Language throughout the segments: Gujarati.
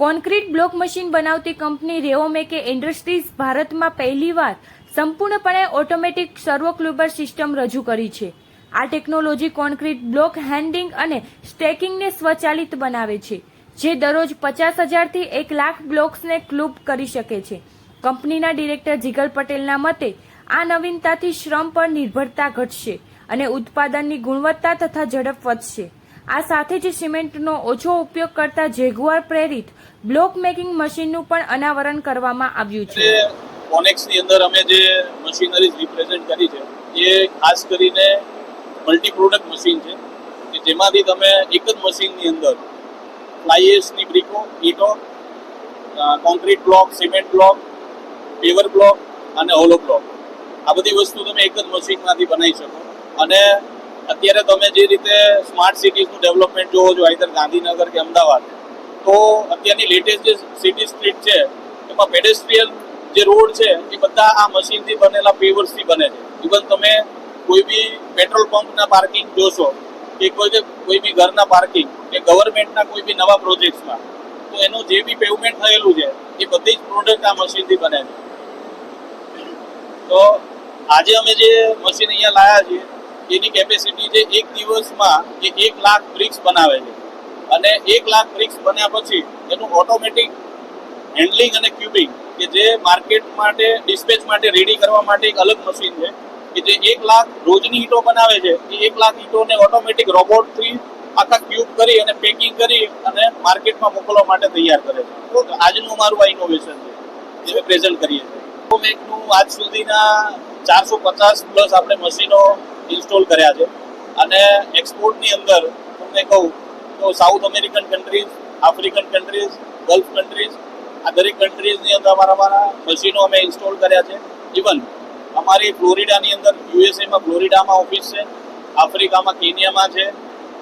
કોન્ક્રીટ બ્લોક મશીન બનાવતી કંપની રેઓમેકે ઇન્ડસ્ટ્રીઝ ભારતમાં પહેલીવાર સંપૂર્ણપણે ઓટોમેટિક સર્વોક્લુબર સિસ્ટમ રજૂ કરી છે. આ ટેકનોલોજી કોન્ક્રીટ બ્લોક હેન્ડિંગ અને સ્ટેકિંગને સ્વચાલિત બનાવે છે, જે દરરોજ પચાસ હજારથી એક લાખ બ્લોક્સને ક્લુબ કરી શકે છે. કંપનીના ડિરેક્ટર જીગલ પટેલના મતે, આ નવીનતાથી શ્રમ પર નિર્ભરતા ઘટશે અને ઉત્પાદનની ગુણવત્તા તથા ઝડપ વધશે. આ સાથે જ સિમેન્ટનો ઓછો ઉપયોગ કરતા જેગુઆર પ્રેરિત બ્લોક મેકિંગ મશીનનું પણ અનાવરણ કરવામાં આવ્યું છે. કોનેક્સની અંદર અમે જે મશીનરીઝ રિપ્રેઝન્ટ કરી છે, એ ખાસ કરીને મલ્ટી પ્રોડક્ટ મશીન છે, કે જેમાંથી તમે એક જ મશીનની અંદર ફ્લાઈએસની બ્રિકો ઈટો concrete block cement block paver block અને હોલો બ્લોક આ બધી વસ્તુ તમે એક જ મશીનમાંથી બનાવી શકો. અને અત્યારે તમે જે રીતે સ્માર્ટ સિટીઝનું ડેવલપમેન્ટ જોવો છો આઈધર ગાંધીનગર કે અમદાવાદ, તો અત્યારની લેટેસ્ટ જે સિટી સ્ટ્રીટ છે, એમાં પેડેસ્ટ્રીયલ જે રોડ છે, એ બધા આ મશીનથી બનેલા પેવર્સથી બને છે. ઇવન તમે કોઈ બી પેટ્રોલ પંપના પાર્કિંગ જોશો, કે કોઈ જે કોઈ બી ઘરના પાર્કિંગ કે ગવર્મેન્ટના કોઈ બી નવા પ્રોજેક્ટ્સમાં તો એનું જે બી પેવમેન્ટ થયેલું છે, એ બધી જ પ્રોડક્ટ આ મશીનથી બને છે. તો આજે અમે જે મશીન અહીંયા લાયા છીએ એની કેપેસિટી છે એક દિવસમાં એ એક લાખ બ્રિક્સ બનાવે છે. અને એક લાખ બ્રિક્સ બન્યા પછી એનું ઓટોમેટિક હેન્ડલિંગ અને ક્યુબિંગ કે જે માર્કેટ માટે ડિસ્પેચ માટે રેડી કરવા માટે એક અલગ મશીન છે કે જે એક લાખ રોજની ઈંટો બનાવે છે. એ એક લાખ ઈંટોને ઓટોમેટિક રોબોટથી આખા ક્યુબ કરી અને પેકિંગ કરી અને માર્કેટમાં મોકલવા માટે તૈયાર કરે છે. તો આજનું મારું આ ઇનોવેશન છે, જે પ્રેઝન્ટ કરીએ છીએ. મેકનું આજ સુધીના ચારસો પચાસ પ્લસ આપણે મશીનો ઇન્સ્ટોલ કર્યા છે. અને એક્સપોર્ટની અંદર તમને કહું તો south American countries African countries gulf countries આ દરેક કન્ટ્રીઝની અંદર અમારા અમારા મશીનો અમે ઇન્સ્ટોલ કર્યા છે. ઇવન અમારી ફ્લોરિડાની અંદર યુએસએમાં ફ્લોરિડામાં ઓફિસ છે, આફ્રિકામાં કેનિયામાં છે,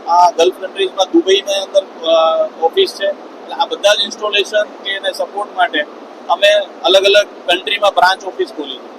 આ ગલ્ફ કન્ટ્રીઝમાં દુબઈની અંદર ઓફિસ છે. એટલે આ બધા જ ઇન્સ્ટોલેશન કે એને સપોર્ટ માટે અમે અલગ અલગ કન્ટ્રીમાં બ્રાન્ચ ઓફિસ ખોલી છે.